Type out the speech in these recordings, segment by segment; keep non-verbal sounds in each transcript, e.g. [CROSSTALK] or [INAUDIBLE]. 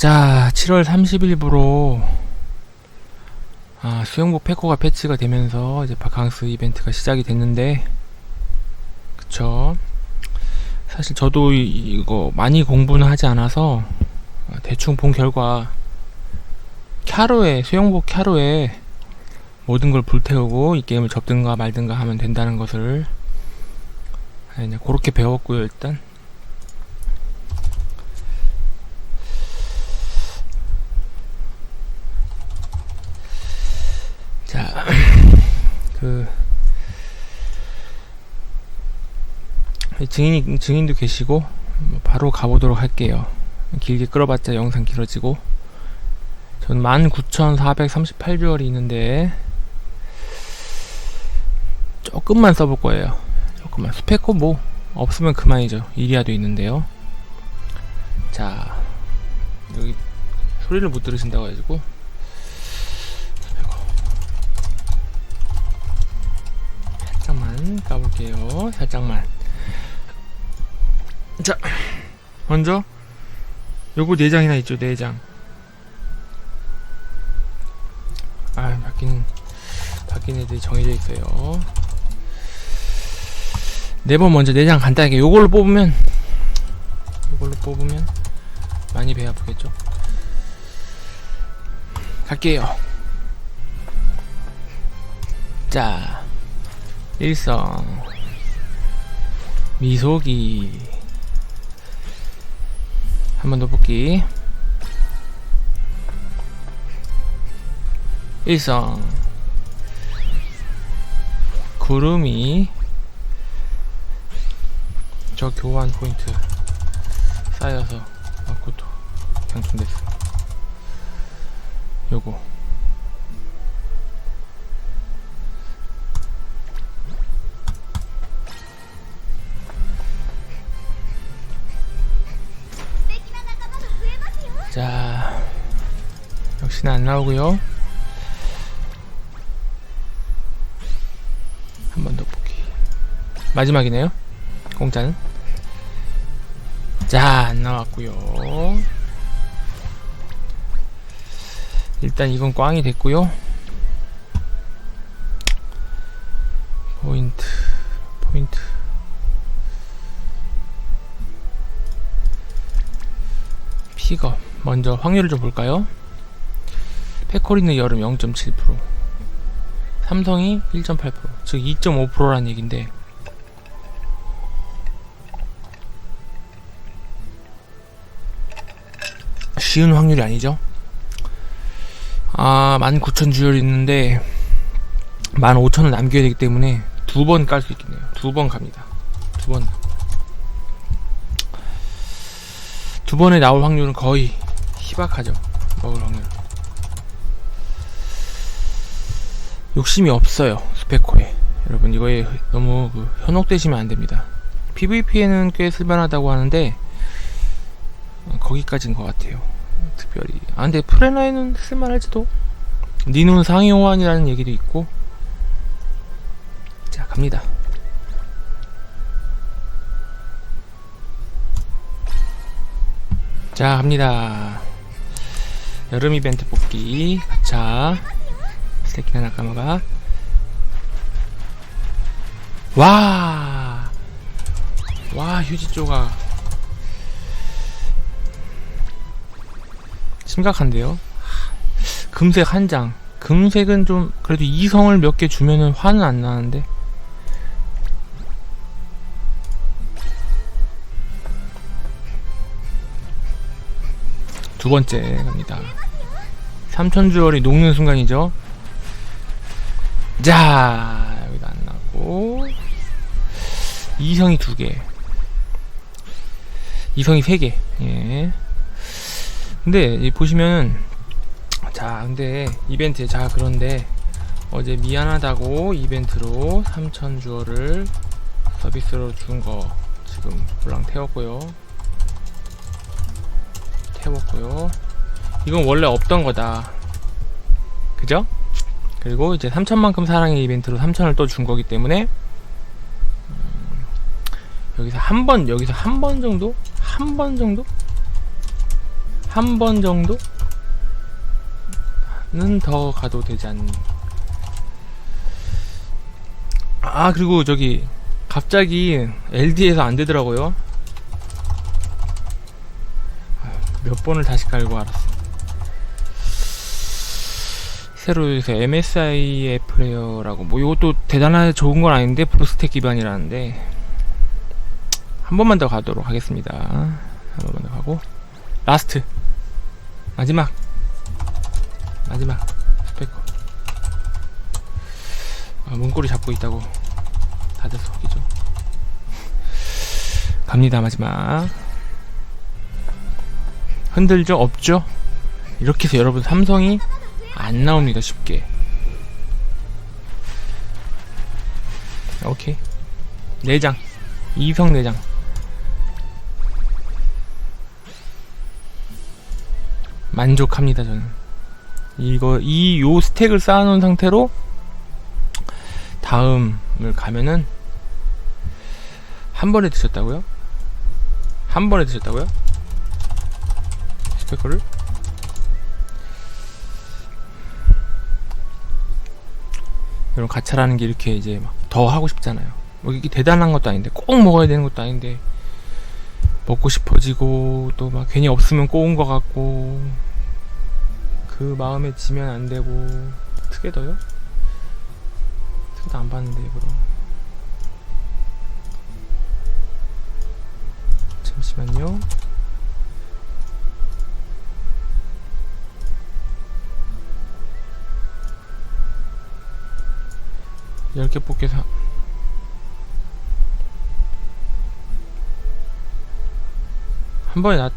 자, 7월 30일부로 아, 수영복 패코가 패치가 되면서 이제 바캉스 이벤트가 시작이 됐는데 그쵸? 사실 저도 이- 이거 많이 공부는 하지 않아서 어, 대충 본 결과 캬루에 수영복 캬루에 모든 걸 불태우고 이 게임을 접든가 말든가 하면 된다는 것을 아, 그냥 그렇게 배웠고요 일단 자, 그 증인 증인도 계시고 뭐 바로 가보도록 할게요. 길게 끌어봤자 영상 길어지고 전 19,438뷰얼이 있는데 조금만 써볼 거예요. 조금만 스페코 뭐 없으면 그만이죠. 이리아도 있는데요. 자 여기 소리를 못 들으신다고 해가지고 살짝만 까볼게요. 살짝만. 자, 먼저 요거 네 장이나 있죠, 네 장. 아, 바뀐 바뀐 애들이 정해져 있어요. 네 번 먼저 네장 간단하게 요걸로 뽑으면 요걸로 뽑으면 많이 배 아프겠죠. 갈게요. 자, 일성 미소기 한 번 더 뽑기. 일성. 구름이 저 교환 포인트 쌓여서 아쿠도 당첨됐어 요거 자 역시나 안 나오고요. 한 번 더 보기. 마지막이네요 공짜는. 자 안 나왔고요. 일단 이건 꽝이 됐고요 먼저 확률을 좀 볼까요? 페코리는 여름 0.7% 삼성이 1.8%, 즉 2.5%라는 얘긴데 쉬운 확률이 아니죠? 아, 19,000 주열 있는데 15,000을 남겨야 되기 때문에 두 번 깔 수 있겠네요. 두 번 갑니다. 두 번. 두 번에 나올 확률은 거의 희박하죠. 먹을 확률. 욕심이 없어요. 스페코에. 여러분 이거에 너무 그 현혹되시면 안 됩니다. PVP에는 꽤 쓸만하다고 하는데 어, 거기까지인 것 같아요. 특별히. 아 근데 프레나에는 쓸만할지도. 니눈 상위 호환이라는 얘기도 있고. 자 갑니다. 자 갑니다. 여름 이벤트 뽑기. 자 스테키나 나카마가 와! 와 휴지 조각. 심각한데요? 금색 한장. 금색은 좀 그래도 이성을 몇 개 주면은 화는 안 나는데 두 번째 갑니다. 삼천 주얼이 녹는 순간이죠. 자, 여기도 안 나고. 이성이 두 개. 이성이 세 개. 예. 근데, 이 보시면은, 자, 근데, 이벤트, 자, 그런데, 어제 미안하다고 이벤트로 삼천 주얼을 서비스로 준 거, 지금, 불랑 태웠고요. 태웠고요. 이건 원래 없던 거다. 그죠? 그리고 이제 3천만큼 사랑의 이벤트로 3천을 또 준 거기 때문에 음, 여기서 한 번, 여기서 한 번 정도? 한 번 정도? 한 번 정도는 더 가도 되지 않는. 아 그리고 저기 갑자기 LD에서 안 되더라고요. 아유, 몇 번을 다시 깔고 알았어. 새로 요새 MSI의 플레이어라고 뭐 이것도 대단하게 좋은 건 아닌데 브루스텍 기반이라는데 한 번만 더 가도록 하겠습니다. 한 번만 더 가고 라스트 마지막 마지막 스페커 아, 문고리 잡고 있다고 다들 속이죠. [LAUGHS] 갑니다 마지막 흔들죠? 없죠? 이렇게 해서 여러분 삼성이 안 나옵니다 쉽게. 오케이. 4장. 이성 4장. 만족합니다 저는. 이거 이 요 스택을 쌓아놓은 상태로 다음을 가면은 한 번에 드셨다고요? 한 번에 드셨다고요? 스테커를? 여러분 가차라는 게 이렇게 이제 막 더 하고 싶잖아요. 뭐 이게 대단한 것도 아닌데 꼭 먹어야 되는 것도 아닌데 먹고 싶어지고 또 막 괜히 없으면 꼬운 것 같고 그 마음에 지면 안 되고 트게더요? 트게더 안 봤는데 그럼 잠시만요. 열개 뽑기 사. 한 번에 나.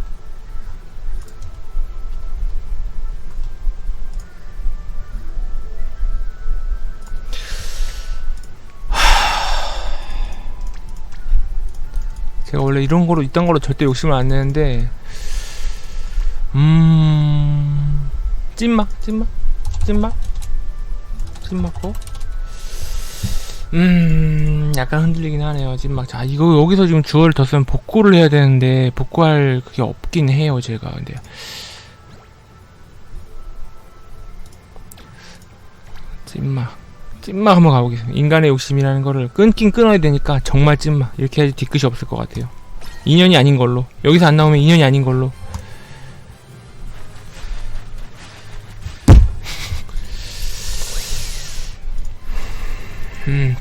제가 원래 이런 거로 이딴 거로 절대 욕심을 안 내는데 음 찐막 찐막 찐막 찐막고 음, 약간 흔들리긴 하네요. 지금 막, 자, 이거 여기서 지금 주얼을 더 쓰면 복구를 해야 되는데, 복구할 그게 없긴 해요, 제가. 근데. 찐막. 찐막 한번 가보겠습니다. 인간의 욕심이라는 거를 끊긴 끊어야 되니까, 정말 찐막. 이렇게 해야지 뒤끝이 없을 것 같아요. 인연이 아닌 걸로. 여기서 안 나오면 인연이 아닌 걸로. 음,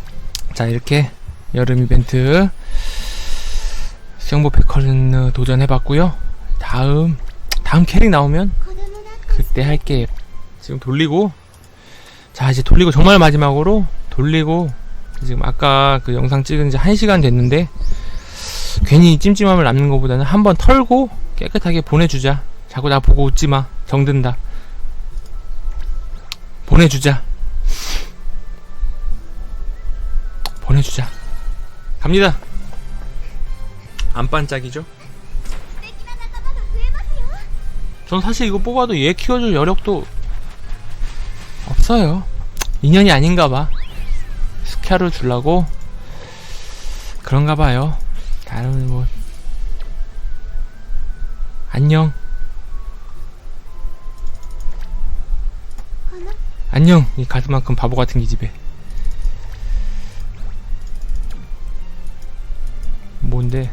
자 이렇게 여름 이벤트 수영복 백화른 도전해봤고요. 다음 다음 캐릭 나오면 그때 할게. 지금 돌리고 자 이제 돌리고 정말 마지막으로 돌리고 지금 아까 그 영상 찍은 지 1시간 됐는데 괜히 찜찜함을 남는 것보다는 한번 털고 깨끗하게 보내주자. 자꾸 나 보고 웃지 마. 정든다. 보내주자. 보내주자. 갑니다. 안 반짝이죠? 전 사실 이거 뽑아도 얘 키워줄 여력도 없어요. 인연이 아닌가 봐. 스카를 주려고 그런가 봐요. 다른 뭐 안녕. 안녕. 이 가슴만큼 바보 같은 기집애. 뭔데?